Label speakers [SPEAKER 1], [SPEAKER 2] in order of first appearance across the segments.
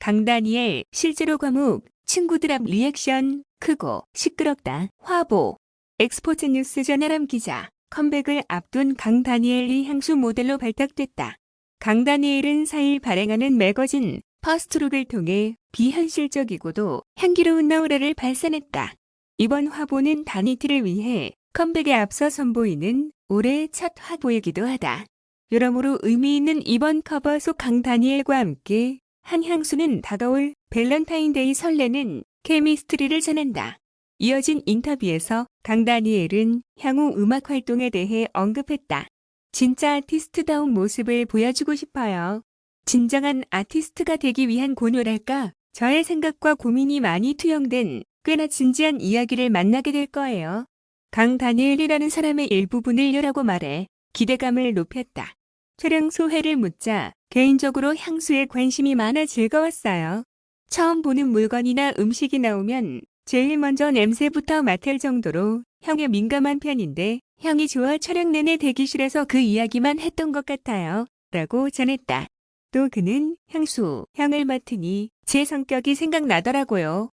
[SPEAKER 1] 강다니엘 실제로 과목 친구들 앞 리액션 크고 시끄럽다. 화보 엑스포츠 뉴스 전아람 기자 컴백을 앞둔 강다니엘이 향수 모델로 발탁됐다. 강다니엘은 4일 발행하는 매거진 퍼스트룩을 통해 비현실적이고도 향기로운 나우라를 발산했다. 이번 화보는 다니티를 위해 컴백에 앞서 선보이는 올해의 첫 화보이기도 하다. 여러모로 의미 있는 이번 커버 속 강다니엘과 함께 한 향수는 다가올 밸런타인데이 설레는 케미스트리를 전한다. 이어진 인터뷰에서 강다니엘은 향후 음악 활동에 대해 언급했다. 진짜 아티스트다운 모습을 보여주고 싶어요. 진정한 아티스트가 되기 위한 고뇌랄까? 저의 생각과 고민이 많이 투영된 꽤나 진지한 이야기를 만나게 될 거예요. 강 다니엘이라는 사람의 일부분을 요라고 말해 기대감을 높였다. 촬영 소회를 묻자 개인적으로 향수에 관심이 많아 즐거웠어요. 처음 보는 물건이나 음식이 나오면 제일 먼저 냄새부터 맡을 정도로 향에 민감한 편인데 향이 좋아 촬영 내내 대기실에서 그 이야기만 했던 것 같아요. 라고 전했다. 또 그는 향수, 향을 맡으니 제 성격이 생각나더라고요.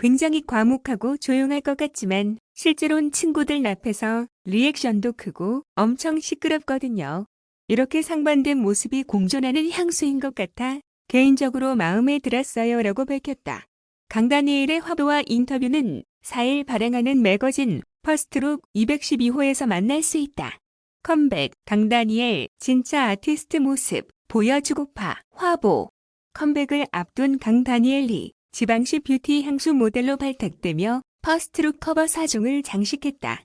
[SPEAKER 1] 굉장히 과묵하고 조용할 것 같지만 실제로는 친구들 앞에서 리액션도 크고 엄청 시끄럽거든요. 이렇게 상반된 모습이 공존하는 향수인 것 같아 개인적으로 마음에 들었어요 라고 밝혔다. 강다니엘의 화보와 인터뷰는 4일 발행하는 매거진 퍼스트룩 212호에서 만날 수 있다. 컴백 강다니엘 진짜 아티스트 모습 보여주고파 화보 컴백을 앞둔 강다니엘이 지방시 뷰티 향수 모델로 발탁되며 퍼스트룩 커버 4종을 장식했다.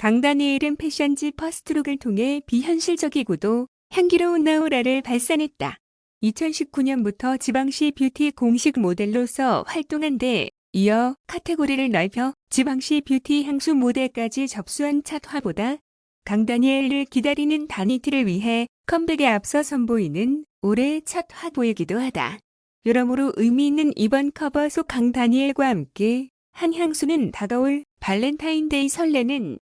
[SPEAKER 1] 강다니엘은 패션지 퍼스트룩을 통해 비현실적이고도 향기로운 나우라를 발산했다. 2019년부터 지방시 뷰티 공식 모델로서 활동한 데 이어 카테고리를 넓혀 지방시 뷰티 향수 모델까지 접수한 첫 화보다 강다니엘을 기다리는 다니티를 위해 컴백에 앞서 선보이는 올해의 첫 화보이기도 하다. 여러모로 의미 있는 이번 커버 속 강다니엘과 함께 한 향수는 다가올 발렌타인데이 설레는